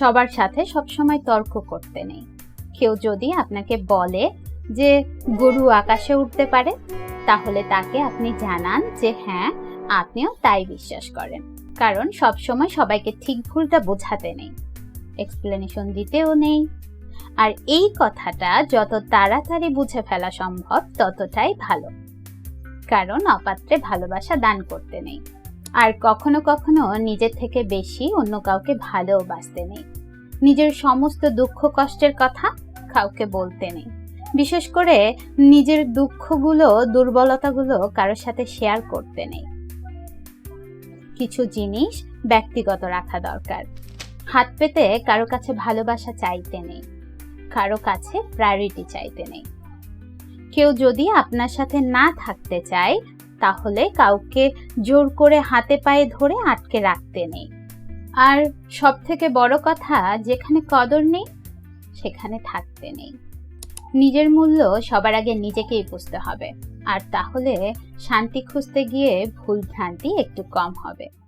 সবার সাথে সবসময় তর্ক করতে নেই। কেউ যদি আপনাকে বলে যে গরু আকাশে উঠতে পারে, তাহলে তাকে আপনি জানান যে হ্যাঁ আপনিও তাই বিশ্বাস করেন। কারণ সবসময় সবাইকে ঠিক ভুলটা বোঝাতে নেই। এক্সপ্লেনেশন দিতেও নেই। আর এই কথাটা যত তাড়াতাড়ি বুঝে ফেলা সম্ভব, ততটাই ভালো। কারণ অপাত্রে ভালোবাসা দান করতে নেই। আর কখনো কখনো নিজের থেকে বেশি অন্য কাউকে ভালোবাসতে নেই। নিজের সমস্ত দুঃখ কষ্টের কথা কাউকে বলতে নেই। বিশেষ করে নিজের দুঃখগুলো, দুর্বলতাগুলো কারোর সাথে শেয়ার করতে নেই। কিছু জিনিস ব্যক্তিগত রাখা দরকার। হাত পেতে কারও কাছে ভালোবাসা চাইতে নেই। কারও কাছে প্রায়োরিটি চাইতে নেই। কেউ যদি আপনার সাথে না থাকতে চায় তাহলে কাউকে জোর করে হাতে পায়ে ধরে আটকে রাখতে নেই। আর সব থেকে বড় কথা, যেখানে কদর নেই, সেখানে থাকতে নেই। নিজের মূল্য সবার আগে নিজেকেই বুঝতে হবে। আর তাহলে শান্তি খুঁজতে গিয়ে ভুল ভ্রান্তি একটু কম হবে।